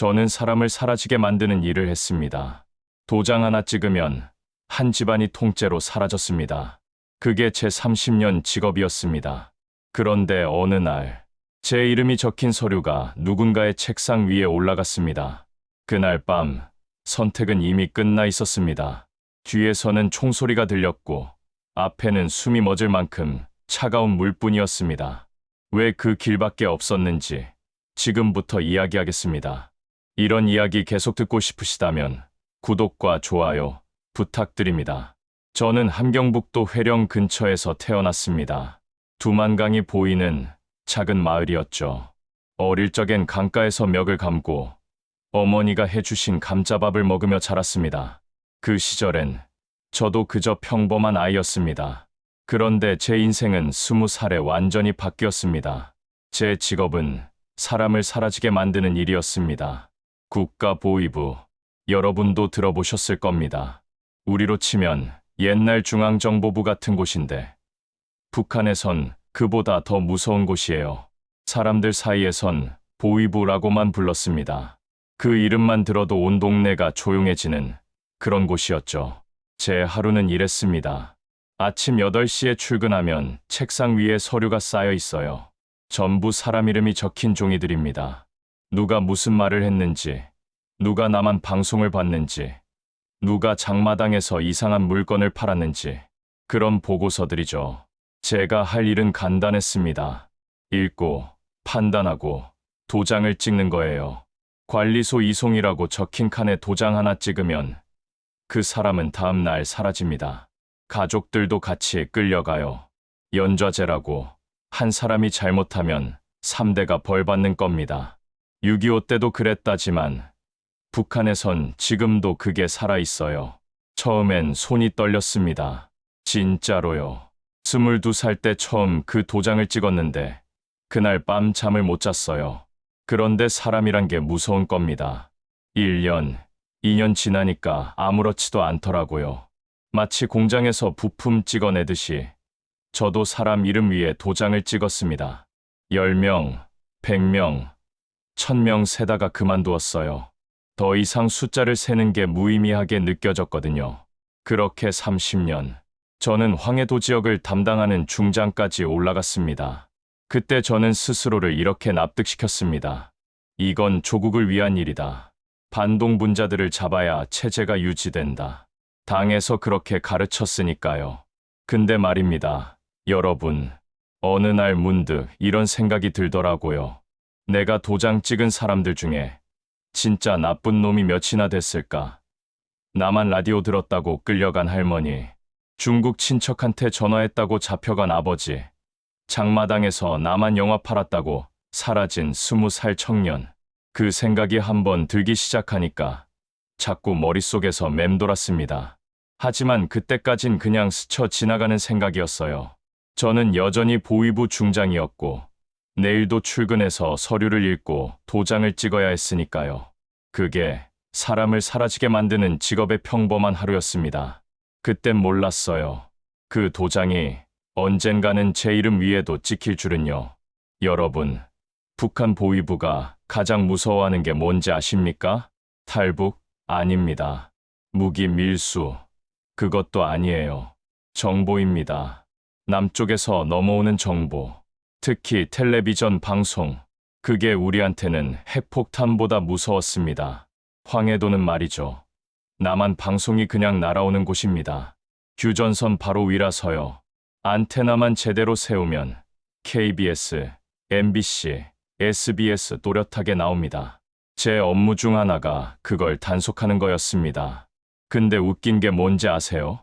저는 사람을 사라지게 만드는 일을 했습니다. 도장 하나 찍으면 한 집안이 통째로 사라졌습니다. 그게 제 30년 직업이었습니다. 그런데 어느 날, 제 이름이 적힌 서류가 누군가의 책상 위에 올라갔습니다. 그날 밤, 선택은 이미 끝나 있었습니다. 뒤에서는 총소리가 들렸고, 앞에는 숨이 멎을 만큼 차가운 물뿐이었습니다. 왜 그 길밖에 없었는지 지금부터 이야기하겠습니다. 이런 이야기 계속 듣고 싶으시다면 구독과 좋아요 부탁드립니다. 저는 함경북도 회령 근처에서 태어났습니다. 두만강이 보이는 작은 마을이었죠. 어릴 적엔 강가에서 멱을 감고 어머니가 해주신 감자밥을 먹으며 자랐습니다. 그 시절엔 저도 그저 평범한 아이였습니다. 그런데 제 인생은 스무 살에 완전히 바뀌었습니다. 제 직업은 사람을 사라지게 만드는 일이었습니다. 국가보위부, 여러분도 들어보셨을 겁니다. 우리로 치면 옛날 중앙정보부 같은 곳인데, 북한에선 그보다 더 무서운 곳이에요. 사람들 사이에선 보위부라고만 불렀습니다. 그 이름만 들어도 온 동네가 조용해지는 그런 곳이었죠. 제 하루는 이랬습니다. 아침 8시에 출근하면 책상 위에 서류가 쌓여 있어요. 전부 사람 이름이 적힌 종이들입니다. 누가 무슨 말을 했는지, 누가 나만 방송을 봤는지, 누가 장마당에서 이상한 물건을 팔았는지, 그런 보고서들이죠. 제가 할 일은 간단했습니다. 읽고, 판단하고, 도장을 찍는 거예요. 관리소 이송이라고 적힌 칸에 도장 하나 찍으면 그 사람은 다음 날 사라집니다. 가족들도 같이 끌려가요. 연좌제라고 한 사람이 잘못하면 3대가 벌 받는 겁니다. 6.25 때도 그랬다지만 북한에선 지금도 그게 살아 있어요. 처음엔 손이 떨렸습니다. 진짜로요. 22살 때 처음 그 도장을 찍었는데 그날 밤 잠을 못 잤어요. 그런데 사람이란 게 무서운 겁니다. 1년, 2년 지나니까 아무렇지도 않더라고요. 마치 공장에서 부품 찍어내듯이 저도 사람 이름 위에 도장을 찍었습니다. 10명, 100명, 1000명 세다가 그만두었어요. 더 이상 숫자를 세는 게 무의미하게 느껴졌거든요. 그렇게 30년. 저는 황해도 지역을 담당하는 중장까지 올라갔습니다. 그때 저는 스스로를 이렇게 납득시켰습니다. 이건 조국을 위한 일이다. 반동 분자들을 잡아야 체제가 유지된다. 당에서 그렇게 가르쳤으니까요. 근데 말입니다. 여러분, 어느 날 문득 이런 생각이 들더라고요. 내가 도장 찍은 사람들 중에 진짜 나쁜 놈이 몇이나 됐을까? 나만 라디오 들었다고 끌려간 할머니, 중국 친척한테 전화했다고 잡혀간 아버지, 장마당에서 나만 영화 팔았다고 사라진 스무 살 청년. 그 생각이 한번 들기 시작하니까 자꾸 머릿속에서 맴돌았습니다. 하지만 그때까진 그냥 스쳐 지나가는 생각이었어요. 저는 여전히 보위부 중장이었고, 내일도 출근해서 서류를 읽고 도장을 찍어야 했으니까요. 그게 사람을 사라지게 만드는 직업의 평범한 하루였습니다. 그땐 몰랐어요. 그 도장이 언젠가는 제 이름 위에도 찍힐 줄은요. 여러분, 북한 보위부가 가장 무서워하는 게 뭔지 아십니까? 탈북? 아닙니다. 무기 밀수. 그것도 아니에요. 정보입니다. 남쪽에서 넘어오는 정보. 특히 텔레비전 방송. 그게 우리한테는 핵폭탄보다 무서웠습니다. 황해도는 말이죠. 남한 방송이 그냥 날아오는 곳입니다. 규전선 바로 위라서요. 안테나만 제대로 세우면 KBS, MBC, SBS 또렷하게 나옵니다. 제 업무 중 하나가 그걸 단속하는 거였습니다. 근데 웃긴 게 뭔지 아세요?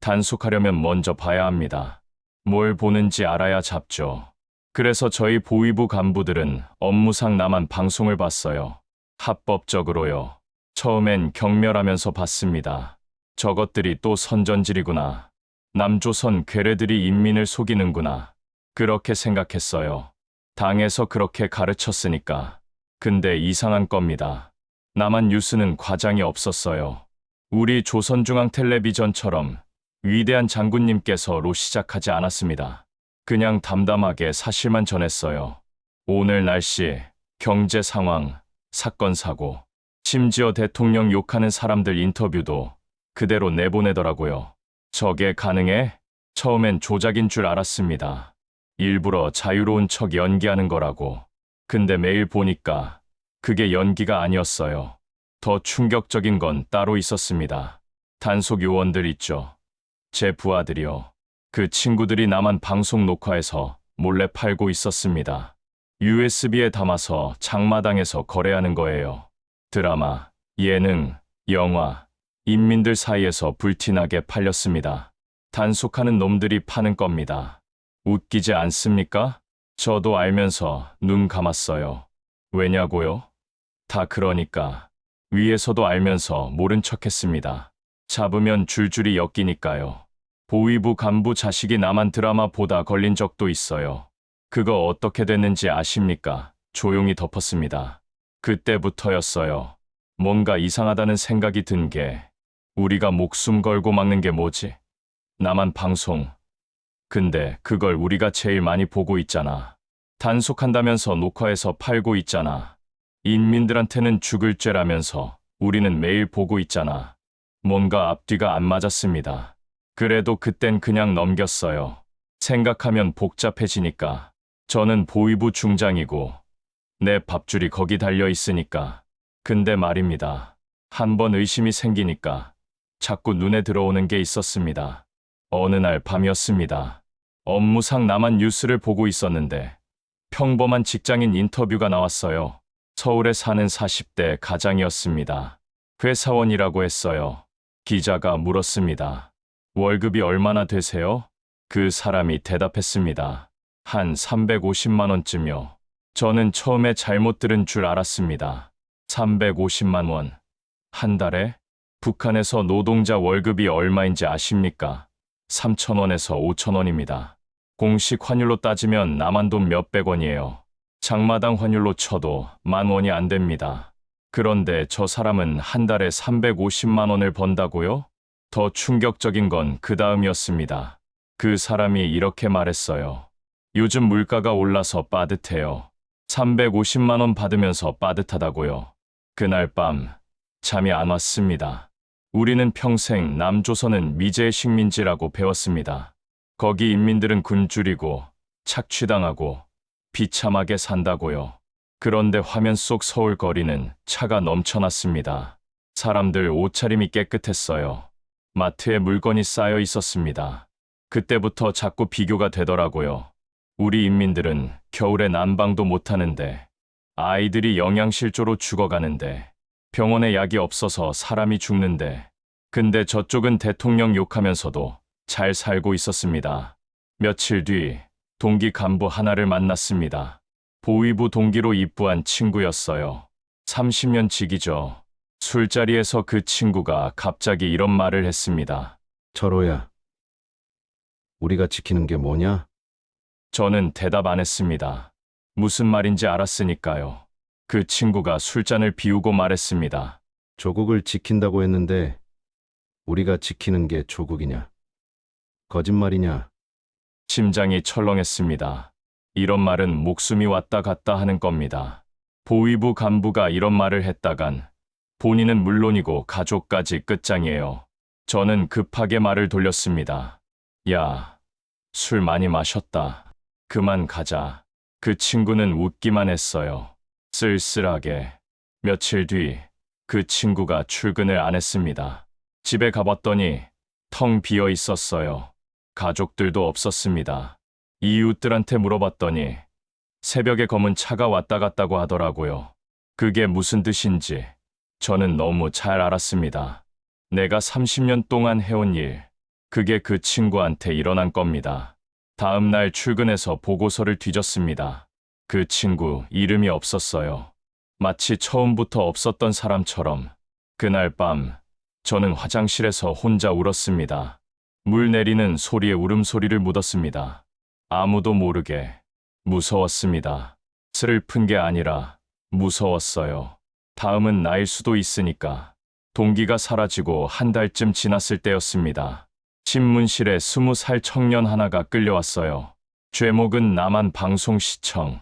단속하려면 먼저 봐야 합니다. 뭘 보는지 알아야 잡죠. 그래서 저희 보위부 간부들은 업무상 나만 방송을 봤어요. 합법적으로요. 처음엔 경멸하면서 봤습니다. 저것들이 또 선전질이구나. 남조선 괴뢰들이 인민을 속이는구나. 그렇게 생각했어요. 당에서 그렇게 가르쳤으니까. 근데 이상한 겁니다. 나만 뉴스는 과장이 없었어요. 우리 조선중앙텔레비전처럼 위대한 장군님께서로 시작하지 않았습니다. 그냥 담담하게 사실만 전했어요. 오늘 날씨, 경제 상황, 사건 사고, 심지어 대통령 욕하는 사람들 인터뷰도 그대로 내보내더라고요. 저게 가능해? 처음엔 조작인 줄 알았습니다. 일부러 자유로운 척 연기하는 거라고. 근데 매일 보니까 그게 연기가 아니었어요. 더 충격적인 건 따로 있었습니다. 단속 요원들 있죠. 제 부하들이요. 그 친구들이 나만 방송 녹화해서 몰래 팔고 있었습니다. USB에 담아서 장마당에서 거래하는 거예요. 드라마, 예능, 영화, 인민들 사이에서 불티나게 팔렸습니다. 단속하는 놈들이 파는 겁니다. 웃기지 않습니까? 저도 알면서 눈 감았어요. 왜냐고요? 다 그러니까. 위에서도 알면서 모른 척 했습니다. 잡으면 줄줄이 엮이니까요. 보위부 간부 자식이 나만 드라마 보다 걸린 적도 있어요. 그거 어떻게 됐는지 아십니까? 조용히 덮었습니다. 그때부터였어요. 뭔가 이상하다는 생각이 든 게, 우리가 목숨 걸고 막는 게 뭐지? 나만 방송. 근데 그걸 우리가 제일 많이 보고 있잖아. 단속한다면서 녹화해서 팔고 있잖아. 인민들한테는 죽을 죄라면서 우리는 매일 보고 있잖아. 뭔가 앞뒤가 안 맞았습니다. 그래도 그땐 그냥 넘겼어요. 생각하면 복잡해지니까. 저는 보위부 중장이고 내 밥줄이 거기 달려 있으니까. 근데 말입니다. 한 번 의심이 생기니까 자꾸 눈에 들어오는 게 있었습니다. 어느 날 밤이었습니다. 업무상 나만 뉴스를 보고 있었는데 평범한 직장인 인터뷰가 나왔어요. 서울에 사는 40대 가장이었습니다. 회사원이라고 했어요. 기자가 물었습니다. 월급이 얼마나 되세요? 그 사람이 대답했습니다. 한 350만 원쯤요. 저는 처음에 잘못 들은 줄 알았습니다. 350만 원. 한 달에? 북한에서 노동자 월급이 얼마인지 아십니까? 3천원에서 5천원입니다. 공식 환율로 따지면 남한 돈 몇백 원이에요. 장마당 환율로 쳐도 만 원이 안 됩니다. 그런데 저 사람은 한 달에 350만 원을 번다고요? 더 충격적인 건 그 다음이었습니다. 그 사람이 이렇게 말했어요. 요즘 물가가 올라서 빠듯해요. 350만 원 받으면서 빠듯하다고요. 그날 밤 잠이 안 왔습니다. 우리는 평생 남조선은 미제의 식민지라고 배웠습니다. 거기 인민들은 굶주리고 착취당하고 비참하게 산다고요. 그런데 화면 속 서울 거리는 차가 넘쳐났습니다. 사람들 옷차림이 깨끗했어요. 마트에 물건이 쌓여 있었습니다. 그때부터 자꾸 비교가 되더라고요. 우리 인민들은 겨울에 난방도 못하는데 아이들이 영양실조로 죽어가는데 병원에 약이 없어서 사람이 죽는데 근데 저쪽은 대통령 욕하면서도 잘 살고 있었습니다. 며칠 뒤 동기 간부 하나를 만났습니다. 보위부 동기로 입부한 친구였어요. 30년 지기죠. 술자리에서 그 친구가 갑자기 이런 말을 했습니다. 철호야. 우리가 지키는 게 뭐냐? 저는 대답 안 했습니다. 무슨 말인지 알았으니까요. 그 친구가 술잔을 비우고 말했습니다. 조국을 지킨다고 했는데 우리가 지키는 게 조국이냐? 거짓말이냐? 심장이 철렁했습니다. 이런 말은 목숨이 왔다 갔다 하는 겁니다. 보위부 간부가 이런 말을 했다간 본인은 물론이고 가족까지 끝장이에요. 저는 급하게 말을 돌렸습니다. 야, 술 많이 마셨다. 그만 가자. 그 친구는 웃기만 했어요. 쓸쓸하게. 며칠 뒤 그 친구가 출근을 안 했습니다. 집에 가봤더니 텅 비어 있었어요. 가족들도 없었습니다. 이웃들한테 물어봤더니 새벽에 검은 차가 왔다 갔다고 하더라고요. 그게 무슨 뜻인지 저는 너무 잘 알았습니다. 내가 30년 동안 해온 일, 그게 그 친구한테 일어난 겁니다. 다음 날 출근해서 보고서를 뒤졌습니다. 그 친구 이름이 없었어요. 마치 처음부터 없었던 사람처럼 그날 밤 저는 화장실에서 혼자 울었습니다. 물 내리는 소리에 울음소리를 묻었습니다. 아무도 모르게 무서웠습니다. 슬픈 게 아니라 무서웠어요. 다음은 나일 수도 있으니까. 동기가 사라지고 한 달쯤 지났을 때였습니다. 신문실에 스무 살 청년 하나가 끌려왔어요. 죄목은 남한 방송 시청.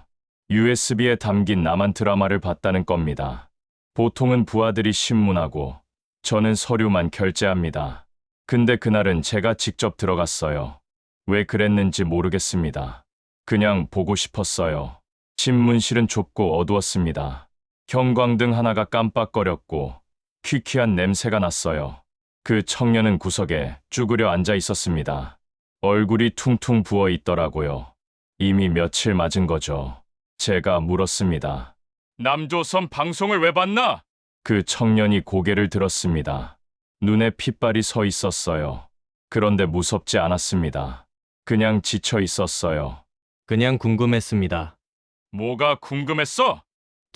USB에 담긴 남한 드라마를 봤다는 겁니다. 보통은 부하들이 신문하고 저는 서류만 결제합니다. 근데 그날은 제가 직접 들어갔어요. 왜 그랬는지 모르겠습니다. 그냥 보고 싶었어요. 신문실은 좁고 어두웠습니다. 형광등 하나가 깜빡거렸고 퀴퀴한 냄새가 났어요. 그 청년은 구석에 쭈그려 앉아 있었습니다. 얼굴이 퉁퉁 부어 있더라고요. 이미 며칠 맞은 거죠. 제가 물었습니다. 남조선 방송을 왜 봤나? 그 청년이 고개를 들었습니다. 눈에 핏발이 서 있었어요. 그런데 무섭지 않았습니다. 그냥 지쳐 있었어요. 그냥 궁금했습니다. 뭐가 궁금했어?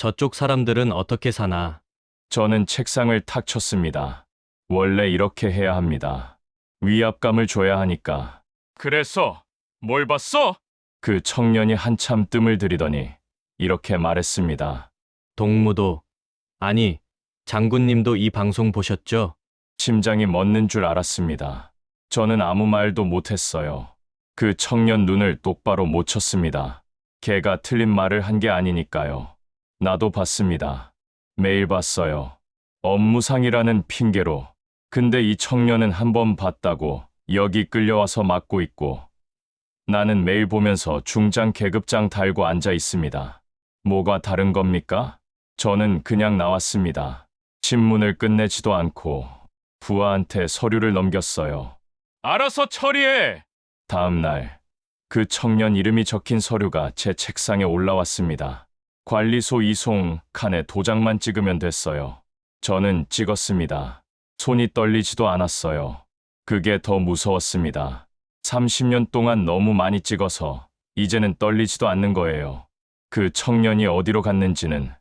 저쪽 사람들은 어떻게 사나? 저는 책상을 탁 쳤습니다. 원래 이렇게 해야 합니다. 위압감을 줘야 하니까. 그래서 뭘 봤어? 그 청년이 한참 뜸을 들이더니 이렇게 말했습니다. 동무도 아니 장군님도 이 방송 보셨죠? 심장이 멎는 줄 알았습니다. 저는 아무 말도 못했어요. 그 청년 눈을 똑바로 못 쳤습니다. 걔가 틀린 말을 한 게 아니니까요. 나도 봤습니다. 매일 봤어요. 업무상이라는 핑계로. 근데 이 청년은 한 번 봤다고 여기 끌려와서 맡고 있고 나는 매일 보면서 중장 계급장 달고 앉아 있습니다. 뭐가 다른 겁니까? 저는 그냥 나왔습니다. 신문을 끝내지도 않고 부하한테 서류를 넘겼어요. 알아서 처리해! 다음 날, 그 청년 이름이 적힌 서류가 제 책상에 올라왔습니다. 관리소 이송 칸에 도장만 찍으면 됐어요. 저는 찍었습니다. 손이 떨리지도 않았어요. 그게 더 무서웠습니다. 30년 동안 너무 많이 찍어서 이제는 떨리지도 않는 거예요. 그 청년이 어디로 갔는지는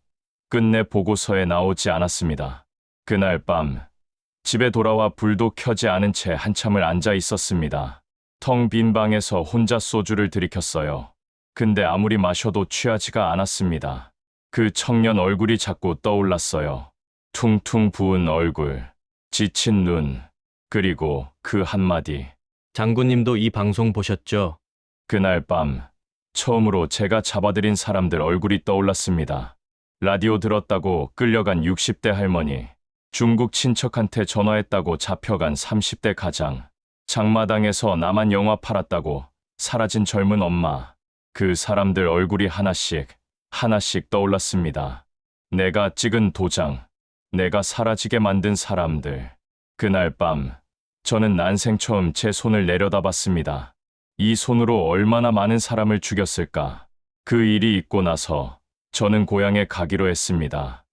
끝내 보고서에 나오지 않았습니다. 그날 밤 집에 돌아와 불도 켜지 않은 채 한참을 앉아 있었습니다. 텅 빈 방에서 혼자 소주를 들이켰어요. 근데 아무리 마셔도 취하지가 않았습니다. 그 청년 얼굴이 자꾸 떠올랐어요. 퉁퉁 부은 얼굴, 지친 눈, 그리고 그 한마디. 장군님도 이 방송 보셨죠? 그날 밤 처음으로 제가 잡아들인 사람들 얼굴이 떠올랐습니다. 라디오 들었다고 끌려간 60대 할머니, 중국 친척한테 전화했다고 잡혀간 30대 가장, 장마당에서 나만 영화 팔았다고 사라진 젊은 엄마, 그 사람들 얼굴이 하나씩, 하나씩 떠올랐습니다. 내가 찍은 도장, 내가 사라지게 만든 사람들. 그날 밤, 저는 난생 처음 제 손을 내려다봤습니다. 이 손으로 얼마나 많은 사람을 죽였을까? 그 일이 있고 나서 저는 고향에 가기로 했습니다.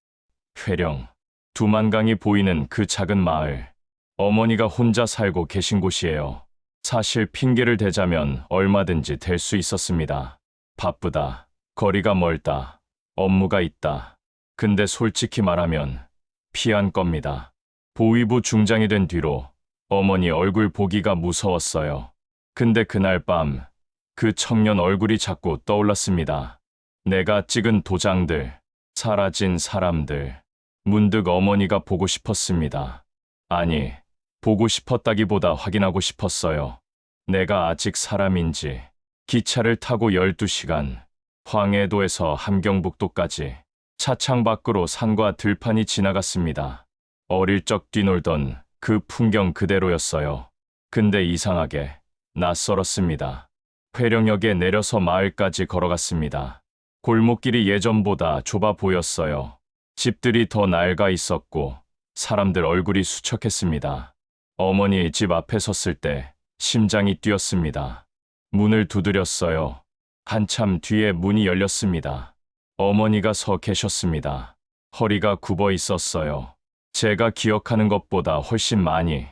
회령, 두만강이 보이는 그 작은 마을. 어머니가 혼자 살고 계신 곳이에요. 사실 핑계를 대자면 얼마든지 될 수 있었습니다. 바쁘다. 거리가 멀다. 업무가 있다. 근데 솔직히 말하면 피한 겁니다. 보위부 중장이 된 뒤로 어머니 얼굴 보기가 무서웠어요. 근데 그날 밤 그 청년 얼굴이 자꾸 떠올랐습니다. 내가 찍은 도장들, 사라진 사람들. 문득 어머니가 보고 싶었습니다. 아니, 보고 싶었다기보다 확인하고 싶었어요. 내가 아직 사람인지. 기차를 타고 12시간, 황해도에서 함경북도까지 차창 밖으로 산과 들판이 지나갔습니다. 어릴 적 뛰놀던 그 풍경 그대로였어요. 근데 이상하게 낯설었습니다. 회령역에 내려서 마을까지 걸어갔습니다. 골목길이 예전보다 좁아 보였어요. 집들이 더 낡아 있었고 사람들 얼굴이 수척했습니다. 어머니 집 앞에 섰을 때 심장이 뛰었습니다. 문을 두드렸어요. 한참 뒤에 문이 열렸습니다. 어머니가 서 계셨습니다. 허리가 굽어 있었어요. 제가 기억하는 것보다 훨씬 많이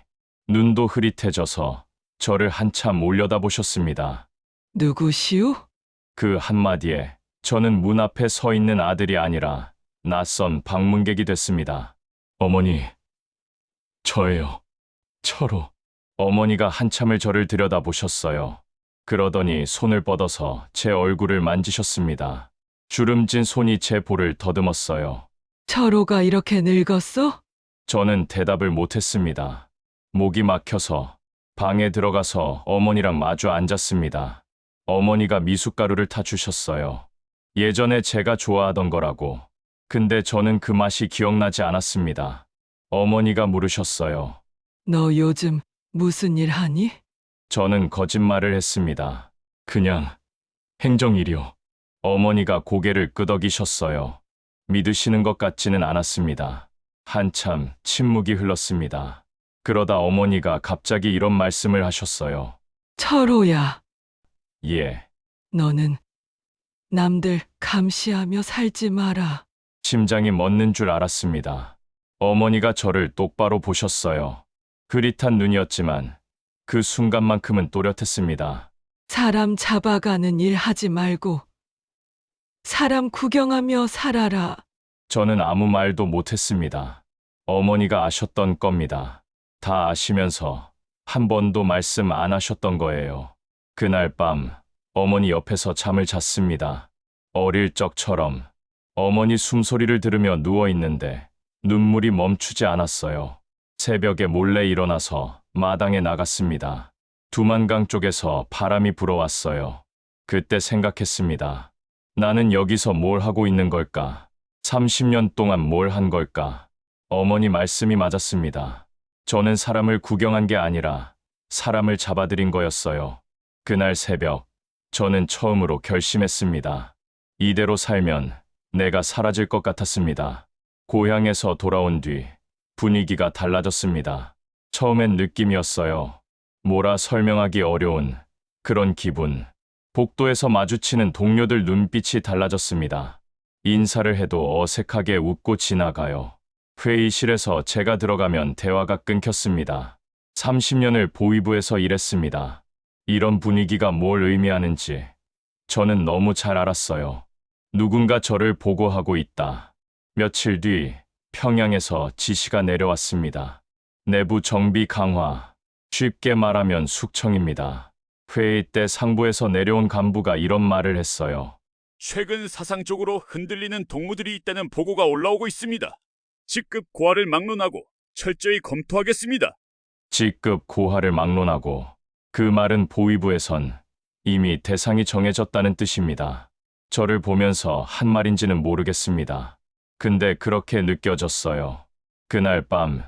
눈도 흐릿해져서 저를 한참 올려다보셨습니다. 누구시오? 그 한마디에 저는 문 앞에 서 있는 아들이 아니라 낯선 방문객이 됐습니다. 어머니, 저예요. 철호. 어머니가 한참을 저를 들여다보셨어요. 그러더니 손을 뻗어서 제 얼굴을 만지셨습니다. 주름진 손이 제 볼을 더듬었어요. 철호가 이렇게 늙었어? 저는 대답을 못했습니다. 목이 막혀서 방에 들어가서 어머니랑 마주 앉았습니다. 어머니가 미숫가루를 타주셨어요. 예전에 제가 좋아하던 거라고. 근데 저는 그 맛이 기억나지 않았습니다. 어머니가 물으셨어요. 너 요즘 무슨 일 하니? 저는 거짓말을 했습니다. 그냥 행정일이요. 어머니가 고개를 끄덕이셨어요. 믿으시는 것 같지는 않았습니다. 한참 침묵이 흘렀습니다. 그러다 어머니가 갑자기 이런 말씀을 하셨어요. 철호야, 예. 너는 남들 감시하며 살지 마라. 심장이 멎는 줄 알았습니다. 어머니가 저를 똑바로 보셨어요. 흐릿한 눈이었지만 그 순간만큼은 또렷했습니다. 사람 잡아가는 일 하지 말고 사람 구경하며 살아라. 저는 아무 말도 못했습니다. 어머니가 아셨던 겁니다. 다 아시면서 한 번도 말씀 안 하셨던 거예요. 그날 밤 어머니 옆에서 잠을 잤습니다. 어릴 적처럼 어머니 숨소리를 들으며 누워 있는데 눈물이 멈추지 않았어요. 새벽에 몰래 일어나서 마당에 나갔습니다. 두만강 쪽에서 바람이 불어왔어요. 그때 생각했습니다. 나는 여기서 뭘 하고 있는 걸까? 30년 동안 뭘 한 걸까? 어머니 말씀이 맞았습니다. 저는 사람을 구경한 게 아니라 사람을 잡아들인 거였어요. 그날 새벽, 저는 처음으로 결심했습니다. 이대로 살면 내가 사라질 것 같았습니다. 고향에서 돌아온 뒤 분위기가 달라졌습니다. 처음엔 느낌이었어요. 뭐라 설명하기 어려운 그런 기분. 복도에서 마주치는 동료들 눈빛이 달라졌습니다. 인사를 해도 어색하게 웃고 지나가요. 회의실에서 제가 들어가면 대화가 끊겼습니다. 30년을 보위부에서 일했습니다. 이런 분위기가 뭘 의미하는지 저는 너무 잘 알았어요. 누군가 저를 보고하고 있다. 며칠 뒤 평양에서 지시가 내려왔습니다. 내부 정비 강화. 쉽게 말하면 숙청입니다. 회의 때 상부에서 내려온 간부가 이런 말을 했어요. 최근 사상적으로 흔들리는 동무들이 있다는 보고가 올라오고 있습니다. 직급 고하를 막론하고 철저히 검토하겠습니다. 직급 고하를 막론하고 그 말은 보위부에선 이미 대상이 정해졌다는 뜻입니다. 저를 보면서 한 말인지는 모르겠습니다. 근데 그렇게 느껴졌어요. 그날 밤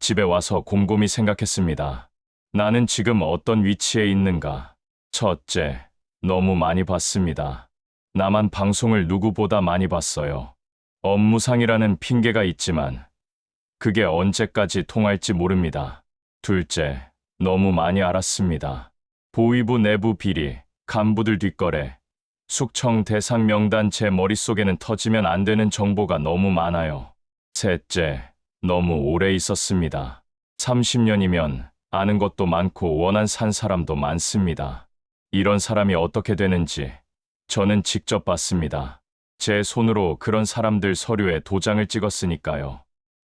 집에 와서 곰곰이 생각했습니다. 나는 지금 어떤 위치에 있는가? 첫째, 너무 많이 봤습니다. 나만 방송을 누구보다 많이 봤어요. 업무상이라는 핑계가 있지만 그게 언제까지 통할지 모릅니다. 둘째, 너무 많이 알았습니다. 보위부 내부 비리, 간부들 뒷거래, 숙청 대상 명단 제 머릿속에는 터지면 안 되는 정보가 너무 많아요. 셋째, 너무 오래 있었습니다. 30년이면 아는 것도 많고 원한 산 사람도 많습니다. 이런 사람이 어떻게 되는지 저는 직접 봤습니다. 제 손으로 그런 사람들 서류에 도장을 찍었으니까요.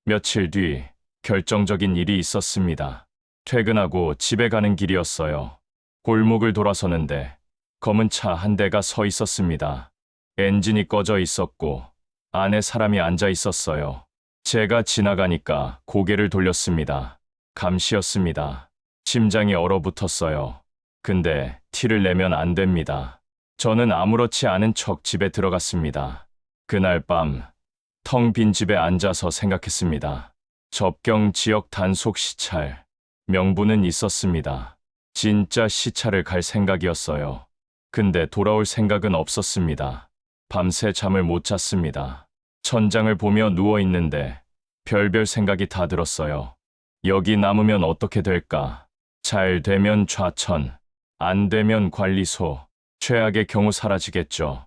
며칠 뒤 결정적인 일이 있었습니다. 퇴근하고 집에 가는 길이었어요. 골목을 돌아서는데 검은 차 한 대가 서 있었습니다. 엔진이 꺼져 있었고 안에 사람이 앉아 있었어요. 제가 지나가니까 고개를 돌렸습니다. 감시였습니다. 심장이 얼어붙었어요. 근데 티를 내면 안 됩니다. 저는 아무렇지 않은 척 집에 들어갔습니다. 그날 밤, 텅 빈 집에 앉아서 생각했습니다. 접경 지역 단속 시찰. 명분은 있었습니다. 진짜 시찰을 갈 생각이었어요. 근데 돌아올 생각은 없었습니다. 밤새 잠을 못 잤습니다. 천장을 보며 누워 있는데 별별 생각이 다 들었어요. 여기 남으면 어떻게 될까? 잘 되면 좌천, 안 되면 관리소, 최악의 경우 사라지겠죠.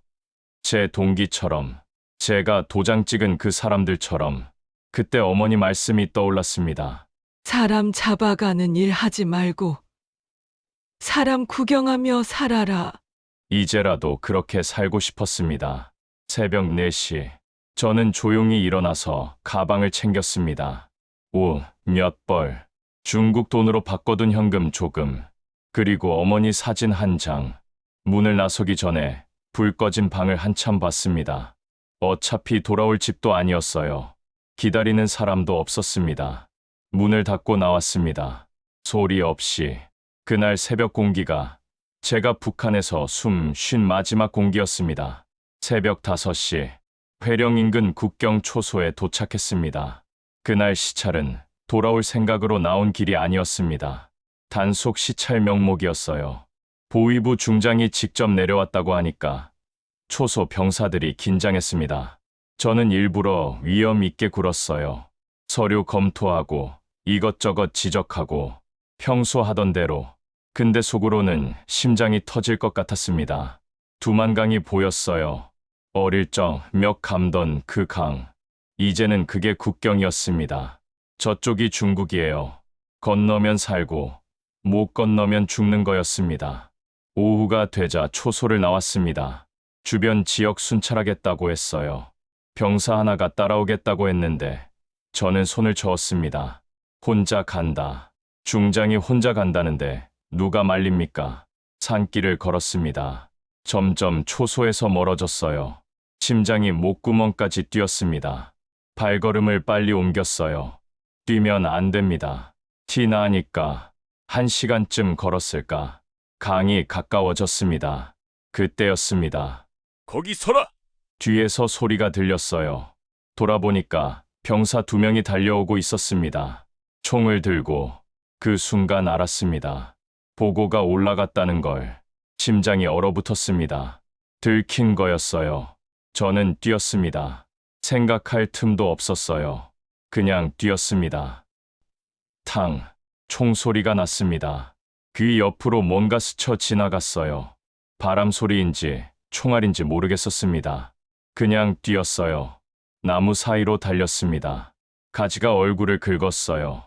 제 동기처럼, 제가 도장 찍은 그 사람들처럼, 그때 어머니 말씀이 떠올랐습니다. 사람 잡아가는 일 하지 말고 사람 구경하며 살아라. 이제라도 그렇게 살고 싶었습니다. 새벽 4시, 저는 조용히 일어나서 가방을 챙겼습니다. 옷몇 벌, 중국 돈으로 바꿔둔 현금 조금, 그리고 어머니 사진 한 장. 문을 나서기 전에 불 꺼진 방을 한참 봤습니다. 어차피 돌아올 집도 아니었어요. 기다리는 사람도 없었습니다. 문을 닫고 나왔습니다. 소리 없이. 그날 새벽 공기가 제가 북한에서 숨 쉰 마지막 공기였습니다. 새벽 5시 회령 인근 국경 초소에 도착했습니다. 그날 시찰은 돌아올 생각으로 나온 길이 아니었습니다. 단속 시찰 명목이었어요. 보위부 중장이 직접 내려왔다고 하니까 초소 병사들이 긴장했습니다. 저는 일부러 위험 있게 굴었어요. 서류 검토하고 이것저것 지적하고 평소 하던 대로. 근데 속으로는 심장이 터질 것 같았습니다. 두만강이 보였어요. 어릴 적 몇 감던 그 강. 이제는 그게 국경이었습니다. 저쪽이 중국이에요. 건너면 살고 못 건너면 죽는 거였습니다. 오후가 되자 초소를 나왔습니다. 주변 지역 순찰하겠다고 했어요. 병사 하나가 따라오겠다고 했는데 저는 손을 저었습니다. 혼자 간다. 중장이 혼자 간다는데 누가 말립니까? 산길을 걸었습니다. 점점 초소에서 멀어졌어요. 심장이 목구멍까지 뛰었습니다. 발걸음을 빨리 옮겼어요. 뛰면 안 됩니다. 티 나니까 한 시간쯤 걸었을까. 강이 가까워졌습니다. 그때였습니다. 거기 서라! 뒤에서 소리가 들렸어요. 돌아보니까 병사 두 명이 달려오고 있었습니다. 총을 들고 그 순간 알았습니다. 보고가 올라갔다는 걸 심장이 얼어붙었습니다. 들킨 거였어요. 저는 뛰었습니다. 생각할 틈도 없었어요. 그냥 뛰었습니다. 탕, 총소리가 났습니다. 귀 옆으로 뭔가 스쳐 지나갔어요. 바람 소리인지 총알인지 모르겠었습니다. 그냥 뛰었어요. 나무 사이로 달렸습니다. 가지가 얼굴을 긁었어요.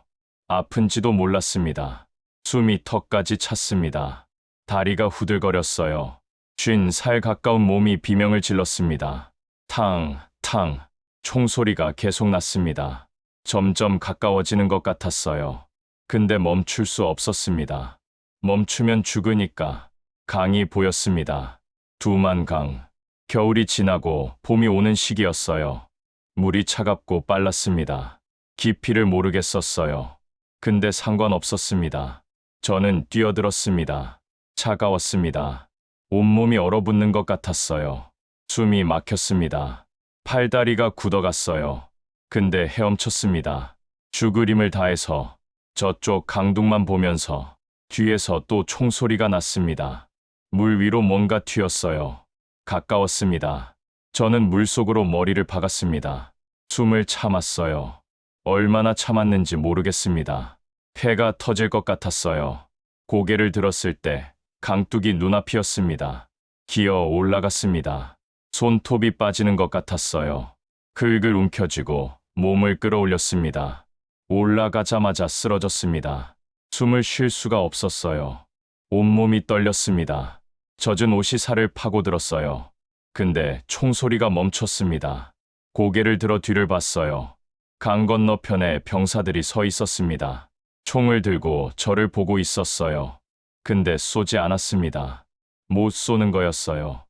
아픈지도 몰랐습니다. 숨이 턱까지 찼습니다. 다리가 후들거렸어요. 쥔살 가까운 몸이 비명을 질렀습니다. 탕, 탕, 총소리가 계속 났습니다. 점점 가까워지는 것 같았어요. 근데 멈출 수 없었습니다. 멈추면 죽으니까 강이 보였습니다. 두만 강. 겨울이 지나고 봄이 오는 시기였어요. 물이 차갑고 빨랐습니다. 깊이를 모르겠었어요. 근데 상관없었습니다. 저는 뛰어들었습니다. 차가웠습니다. 온몸이 얼어붙는 것 같았어요. 숨이 막혔습니다. 팔다리가 굳어갔어요. 근데 헤엄쳤습니다. 죽을 힘을 다해서 저쪽 강둑만 보면서 뒤에서 또 총소리가 났습니다. 물 위로 뭔가 튀었어요. 가까웠습니다. 저는 물속으로 머리를 박았습니다. 숨을 참았어요. 얼마나 참았는지 모르겠습니다. 폐가 터질 것 같았어요. 고개를 들었을 때 강둑이 눈앞이었습니다. 기어 올라갔습니다. 손톱이 빠지는 것 같았어요. 긁을 움켜쥐고 몸을 끌어올렸습니다. 올라가자마자 쓰러졌습니다. 숨을 쉴 수가 없었어요. 온몸이 떨렸습니다. 젖은 옷이 살을 파고들었어요. 근데 총소리가 멈췄습니다. 고개를 들어 뒤를 봤어요. 강 건너편에 병사들이 서 있었습니다. 총을 들고 저를 보고 있었어요. 근데 쏘지 않았습니다. 못 쏘는 거였어요.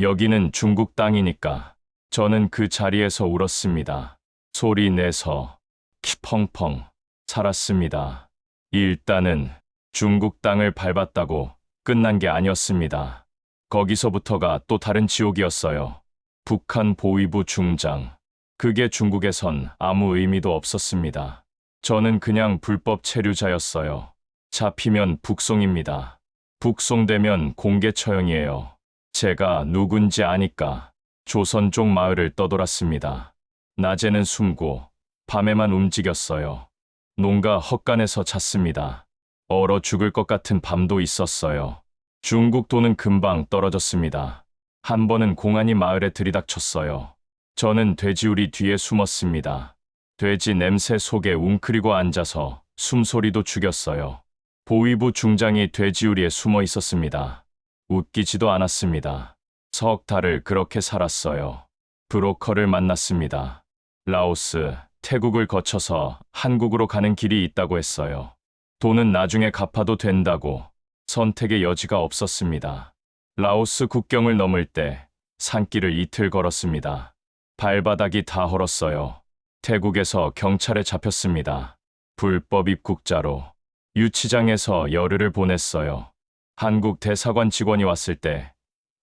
여기는 중국 땅이니까 저는 그 자리에서 울었습니다. 소리 내서 키펑펑 살았습니다. 일단은 중국 땅을 밟았다고 끝난 게 아니었습니다. 거기서부터가 또 다른 지옥이었어요. 북한 보위부 중장. 그게 중국에선 아무 의미도 없었습니다. 저는 그냥 불법 체류자였어요. 잡히면 북송입니다. 북송되면 공개 처형이에요. 제가 누군지 아니까 조선 쪽 마을을 떠돌았습니다. 낮에는 숨고 밤에만 움직였어요. 농가 헛간에서 잤습니다. 얼어 죽을 것 같은 밤도 있었어요. 중국 돈은 금방 떨어졌습니다. 한 번은 공안이 마을에 들이닥쳤어요. 저는 돼지우리 뒤에 숨었습니다. 돼지 냄새 속에 웅크리고 앉아서 숨소리도 죽였어요. 보위부 중장이 돼지우리에 숨어 있었습니다. 웃기지도 않았습니다. 석 달을 그렇게 살았어요. 브로커를 만났습니다. 라오스, 태국을 거쳐서 한국으로 가는 길이 있다고 했어요. 돈은 나중에 갚아도 된다고 선택의 여지가 없었습니다. 라오스 국경을 넘을 때 산길을 이틀 걸었습니다. 발바닥이 다 헐었어요. 태국에서 경찰에 잡혔습니다. 불법 입국자로 유치장에서 열흘을 보냈어요. 한국 대사관 직원이 왔을 때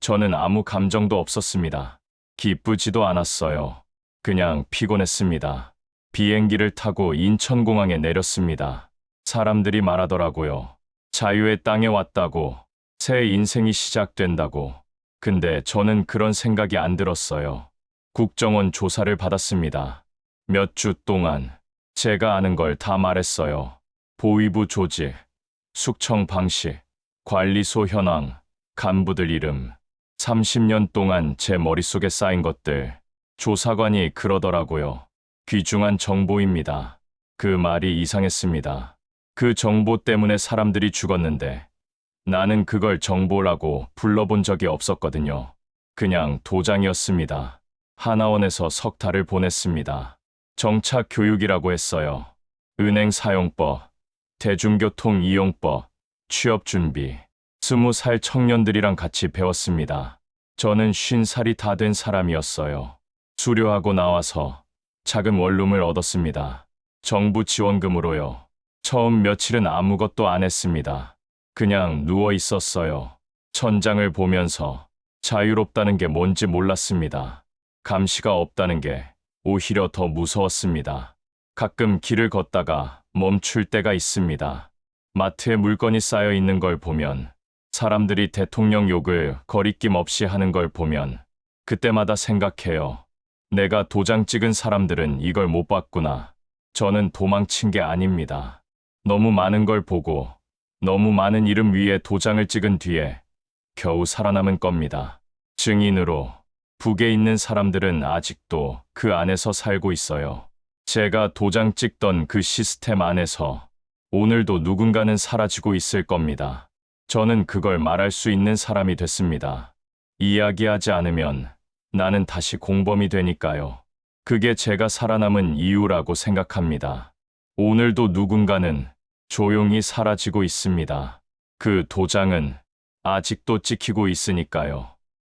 저는 아무 감정도 없었습니다. 기쁘지도 않았어요. 그냥 피곤했습니다. 비행기를 타고 인천공항에 내렸습니다. 사람들이 말하더라고요. 자유의 땅에 왔다고, 새 인생이 시작된다고. 근데 저는 그런 생각이 안 들었어요. 국정원 조사를 받았습니다. 몇 주 동안 제가 아는 걸 다 말했어요. 보위부 조직, 숙청 방식, 관리소 현황, 간부들 이름, 30년 동안 제 머릿속에 쌓인 것들, 조사관이 그러더라고요. 귀중한 정보입니다. 그 말이 이상했습니다. 그 정보 때문에 사람들이 죽었는데 나는 그걸 정보라고 불러본 적이 없었거든요. 그냥 도장이었습니다. 하나원에서 석 달을 보냈습니다. 정착 교육이라고 했어요. 은행 사용법, 대중교통 이용법, 취업 준비, 스무 살 청년들이랑 같이 배웠습니다. 저는 쉰 살이 다 된 사람이었어요. 수료하고 나와서 작은 원룸을 얻었습니다. 정부 지원금으로요. 처음 며칠은 아무것도 안 했습니다. 그냥 누워 있었어요. 천장을 보면서 자유롭다는 게 뭔지 몰랐습니다. 감시가 없다는 게 오히려 더 무서웠습니다. 가끔 길을 걷다가 멈출 때가 있습니다. 마트에 물건이 쌓여 있는 걸 보면 사람들이 대통령 욕을 거리낌 없이 하는 걸 보면 그때마다 생각해요. 내가 도장 찍은 사람들은 이걸 못 봤구나. 저는 도망친 게 아닙니다. 너무 많은 걸 보고 너무 많은 이름 위에 도장을 찍은 뒤에 겨우 살아남은 겁니다. 증인으로 북에 있는 사람들은 아직도 그 안에서 살고 있어요. 제가 도장 찍던 그 시스템 안에서 오늘도 누군가는 사라지고 있을 겁니다. 저는 그걸 말할 수 있는 사람이 됐습니다. 이야기하지 않으면 나는 다시 공범이 되니까요. 그게 제가 살아남은 이유라고 생각합니다. 오늘도 누군가는 조용히 사라지고 있습니다. 그 도장은 아직도 찍히고 있으니까요.